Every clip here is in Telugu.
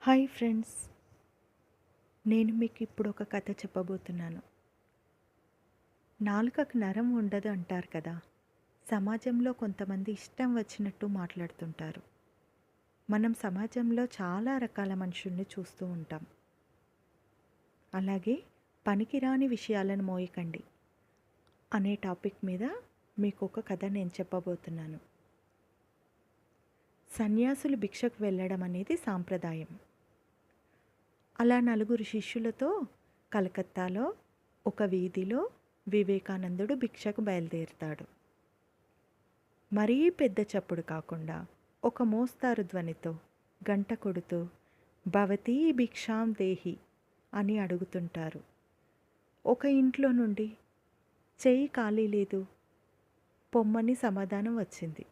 Hi friends. నేను మీకు ఇప్పుడు ఒక కథ చెప్పబోతున్నాను. నాలుకకు నరం ఉండదు అంటారు కదా. సమాజంలో కొంతమంది ఇష్టం వచ్చినట్టు మాట్లాడుతుంటారు. మనం సమాజంలో చాలా రకాల మనుషుల్ని చూస్తూ ఉంటాం. అలాగే పనికిరాని విషయాలను మోయకండి. అనే టాపిక్ మీద మీకు ఒక కథ నేను చెప్పబోతున్నాను. సన్యాసులు భిక్షకు వెళ్ళడం అనేది సాంప్రదాయం. అలా నలుగురు శిష్యులతో కలకత్తాలో ఒక వీధిలో వివేకానందుడు భిక్షకు బయలుదేరుతాడు. మరీ పెద్ద చప్పుడు కాకుండా ఒక మోస్తారు ధ్వనితో గంట కొడుతూ భవతీ భిక్షాం దేహి అని అడుగుతుంటారు. ఒక ఇంట్లో నుండి చెయ్యి ఖాళీ లేదు పొమ్మని సమాధానం వచ్చింది.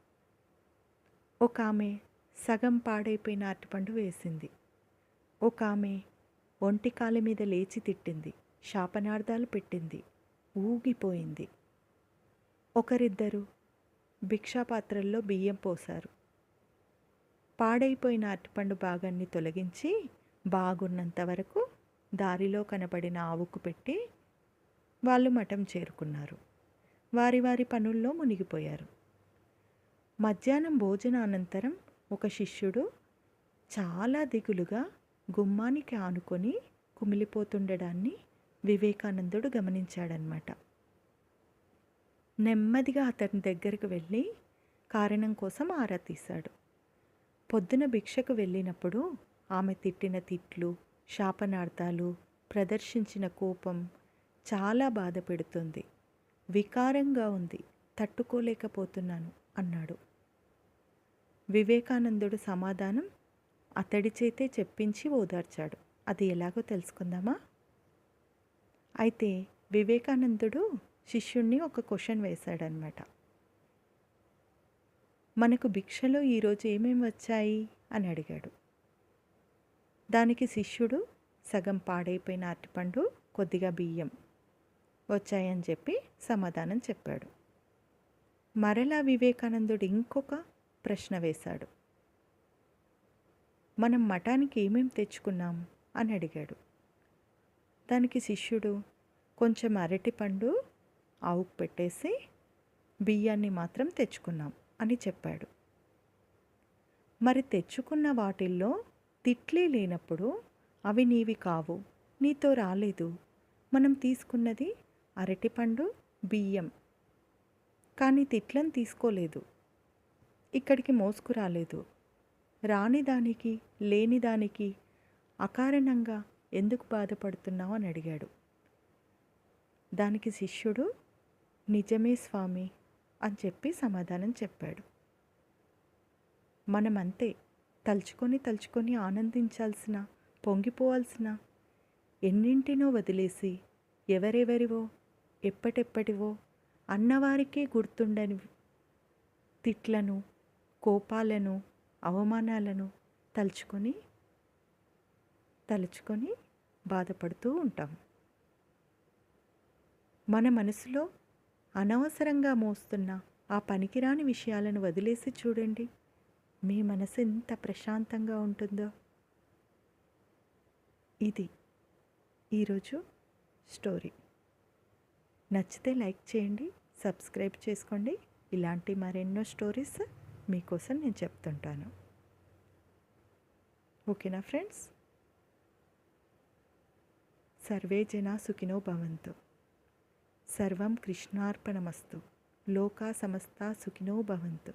ఒక ఆమె సగం పాడైపోయిన అరటిపండు వేసింది. ఒక ఆమె ఒంటి కాలి మీద లేచి తిట్టింది. శాపనార్థాలు పెట్టింది. ఊగిపోయింది. ఒకరిద్దరు భిక్షాపాత్రల్లో బియ్యం పోశారు. పాడైపోయిన అరటిపండు భాగాన్ని తొలగించి బాగున్నంత వరకు దారిలో కనబడిన ఆవుకు పెట్టి వాళ్ళు మఠం చేరుకున్నారు. వారి వారి పనుల్లో మునిగిపోయారు. మధ్యాహ్నం భోజనానంతరం ఒక శిష్యుడు చాలా దిగులుగా గుమ్మానికి ఆనుకొని కుమిలిపోతుండడాన్ని వివేకానందుడు గమనించాడనమాట నెమ్మదిగా అతని దగ్గరకు వెళ్ళి కారణం కోసం ఆరా తీశాడు. పొద్దున భిక్షకు వెళ్ళినప్పుడు ఆమె తిట్టిన తిట్లు శాపనార్థాలు ప్రదర్శించిన కోపం చాలా బాధ పెడుతుంది వికారంగా ఉంది తట్టుకోలేకపోతున్నాను అన్నాడు. వివేకానందుడు సమాధానం అతడి చేతే చెప్పించి ఓదార్చాడు. అది ఎలాగో తెలుసుకుందామా? అయితే వివేకానందుడు శిష్యుణ్ణి ఒక క్వశ్చన్ వేశాడనమాట మనకు భిక్షలో ఈరోజు ఏమేమి వచ్చాయి? అని అడిగాడు. దానికి శిష్యుడు సగం పాడైపోయిన అరటిపండు కొద్దిగా బియ్యం వచ్చాయని చెప్పి సమాధానం చెప్పాడు. మరలా వివేకానందుడు ఇంకొక ప్రశ్న వేశాడు. మనం మఠానికి ఏమేం తెచ్చుకున్నాం? అని అడిగాడు. దానికి శిష్యుడు కొంచెం అరటిపండు ఆవుకు పెట్టేసి బియ్యాన్ని మాత్రం తెచ్చుకున్నాం అని చెప్పాడు. మరి తెచ్చుకున్న వాటిల్లో తిట్లే లేనప్పుడు అవి నీవి కావు నీతో రాలేదు. మనం తీసుకున్నది అరటిపండు బియ్యం. కానీ తిట్లను తీసుకోలేదు. ఇక్కడికి మోసుకురాలేదు. రానిదానికి లేనిదానికి అకారణంగా ఎందుకు బాధపడుతున్నావు అని అడిగాడు. దానికి శిష్యుడు నిజమే స్వామి అని చెప్పి సమాధానం చెప్పాడు. మనమంతే తలుచుకొని తలుచుకొని ఆనందించాల్సిన పొంగిపోవాల్సిన ఎన్నింటినో వదిలేసి ఎవరెవరివో ఎప్పటెప్పటివో అన్నవారికే గుర్తుండని తిట్లను కోపాలను అవమానాలను తలుచుకొని తలుచుకొని బాధపడుతూ ఉంటాం. మన మనసులో అనవసరంగా మోస్తున్న ఆ పనికిరాని విషయాలను వదిలేసి చూడండి. మీ మనసు ఎంత ప్రశాంతంగా ఉంటుందో. ఇది ఈరోజు స్టోరీ. నచ్చితే లైక్ చేయండి సబ్స్క్రైబ్ చేసుకోండి. ఇలాంటి మరెన్నో స్టోరీస్ మీకోసం నేను చెప్తుంటాను. ఓకేనా ఫ్రెండ్స్? సర్వే జనా సుఖినో భవంతు. సర్వం కృష్ణార్పణమస్తు. లోకా సమస్త సుఖినో భవంతు.